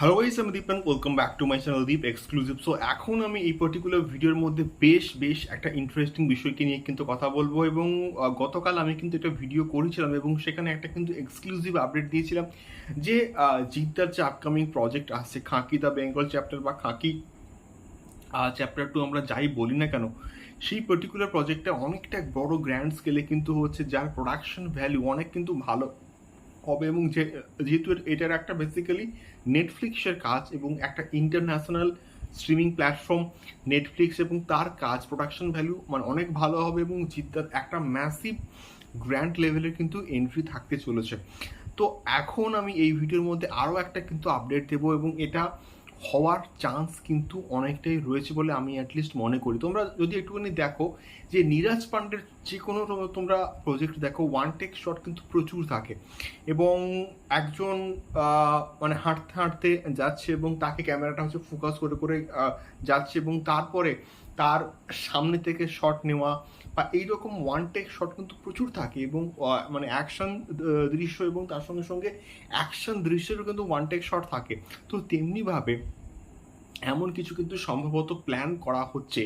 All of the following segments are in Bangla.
হ্যালো গাইস আমি Deep welcome back to my channel Deep exclusive so এখন আমি এই পার্টিকুলার ভিডিওর মধ্যে বেশ বেশ একটা ইন্টারেস্টিং বিষয়কে নিয়ে কিন্তু কথা বলব এবং গতকাল আমি কিন্তু একটা ভিডিও করেছিলাম এবং সেখানে একটা কিন্তু এক্সক্লুসিভ আপডেট দিয়েছিলাম যে জিদ্দার যে আপকামিং প্রজেক্ট আসছে খাঁকি দ্য বেঙ্গল চ্যাপ্টার বা খাঁকি চ্যাপ্টার টু আমরা যাই বলি না কেন, সেই পার্টিকুলার প্রজেক্টটা অনেকটা বড় গ্র্যান্ড স্কেলে কিন্তু হচ্ছে, যার প্রোডাকশন ভ্যালু অনেক কিন্তু ভালো। হবে এবং যে, যেহেতু এটার একটা বেসিক্যালি নেটফ্লিক্সের কাজ এবং একটা ইন্টারন্যাশনাল স্ট্রিমিং প্ল্যাটফর্ম নেটফ্লিক্স এবং তার কাজ প্রোডাকশন ভ্যালু মানে অনেক ভালো হবে এবং জিদ্দার একটা ম্যাসিভ গ্র্যান্ড লেভেলের কিন্তু এন্ট্রি থাকতে চলেছে। তো এখন আমি এই ভিডিওর মধ্যে আরও একটা কিন্তু আপডেট দেবো এবং এটা হওয়ার চান্স কিন্তু অনেকটাই রয়েছে বলে আমি অ্যাটলিস্ট মনে করি। তোমরা যদি একটুখানি দেখো যে নীরাজ পান্ডের যে কোনো তোমরা প্রজেক্ট দেখো ওয়ান টেক শট কিন্তু প্রচুর থাকে এবং একজন মানে হাঁটতে হাঁটতে যাচ্ছে এবং তাকে ক্যামেরাটা হচ্ছে ফোকাস করে করে যাচ্ছে এবং তারপরে তার সামনে থেকে শট নেওয়া বা এইরকম ওয়ান টেক শট কিন্তু প্রচুর থাকে এবং মানে অ্যাকশন দৃশ্য এবং তার সঙ্গে সঙ্গে অ্যাকশন দৃশ্যেরও কিন্তু ওয়ান টেক শট থাকে। তো তেমনিভাবে এমন কিছু কিন্তু সম্ভবত প্ল্যান করা হচ্ছে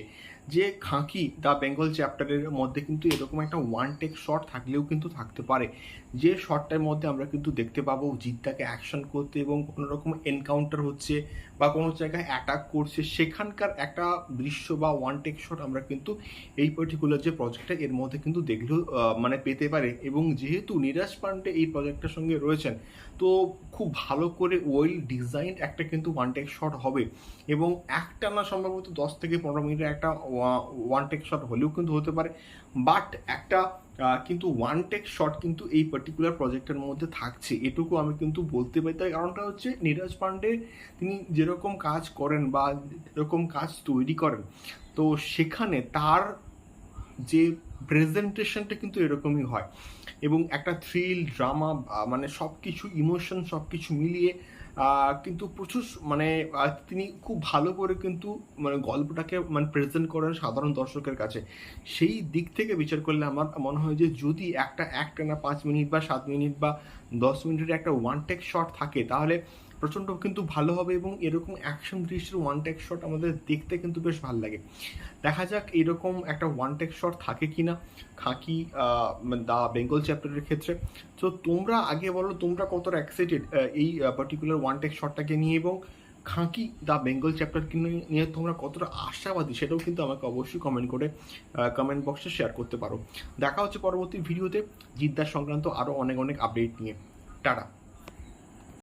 যে খাঁকি দ্য বেঙ্গল চ্যাপ্টারের মধ্যে কিন্তু এরকম একটা ওয়ান টেক শট থাকলেও কিন্তু থাকতে পারে। যে শটটার মধ্যে আমরা কিন্তু দেখতে পাবো জিদ্দাকে অ্যাকশন করতে এবং কোনো রকম এনকাউন্টার হচ্ছে বা কোনো জায়গায় অ্যাটাক করছে, সেখানকার একটা দৃশ্য বা ওয়ান টেক শট আমরা কিন্তু এই পার্টিকুলার যে প্রজেক্টটা এর মধ্যে কিন্তু দেখলেও মানে পেতে পারে এবং যেহেতু নীরাজ পান্ডে এই প্রজেক্টটার সঙ্গে রয়েছেন, তো খুব ভালো করে ওয়েল ডিজাইন একটা কিন্তু ওয়ান টেক শট হবে। এবং একটা না সম্ভবত দশ থেকে পনেরো মিনিটের একটা ওয়ান টেক শট হলেও কিন্তু হতে পারে। বাট একটা কিন্তু ওয়ান টেক শট কিন্তু এই পার্টিকুলার প্রজেক্টের মধ্যে থাকছে। এটুকু আমি কিন্তু বলতে পারি। তার কারণটা হচ্ছে নীরজ পান্ডে তিনি যেরকম কাজ করেন বা যেরকম কাজ তৈরি করেন, তো সেখানে তার যে প্রেজেন্টেশনটা কিন্তু এরকমই হয়। এবং একটা থ্রিল ড্রামা মানে সব কিছু ইমোশন সব কিছু মিলিয়ে কিন্তু প্রচুর মানে তিনি খুব ভালো করে কিন্তু মানে গল্পটাকে মানে প্রেজেন্ট করেন সাধারণ দর্শকের কাছে। সেই দিক থেকে বিচার করলে আমার মনে হয় যে, যদি একটা একটা না পাঁচ মিনিট বা সাত মিনিট বা দশ মিনিটের একটা ওয়ান টেক শট থাকে, তাহলে প্রচণ্ড কিন্তু ভালো হবে এবং এরকম অ্যাকশন দৃশ্যের ওয়ান টেক শট আমাদের দেখতে কিন্তু বেশ ভালো লাগে। দেখা যাক এরকম একটা ওয়ান টেক শট থাকে কি না খাঁকি দা বেঙ্গল চ্যাপ্টারের ক্ষেত্রে। তো তোমরা আগে বলো, তোমরা কতটা এক্সাইটেড এই পার্টিকুলার ওয়ান টেক শটটাকে নিয়ে এবং খাঁকি, দা বেঙ্গল চ্যাপ্টারকে নিয়ে তোমরা কতটা আশাবাদী সেটাও কিন্তু আমাকে অবশ্যই কমেন্ট করে কমেন্ট বক্সে শেয়ার করতে পারো। দেখা হচ্ছে পরবর্তী ভিডিওতে জিদ্দার সংক্রান্ত আরও অনেক অনেক আপডেট নিয়ে। টাটা।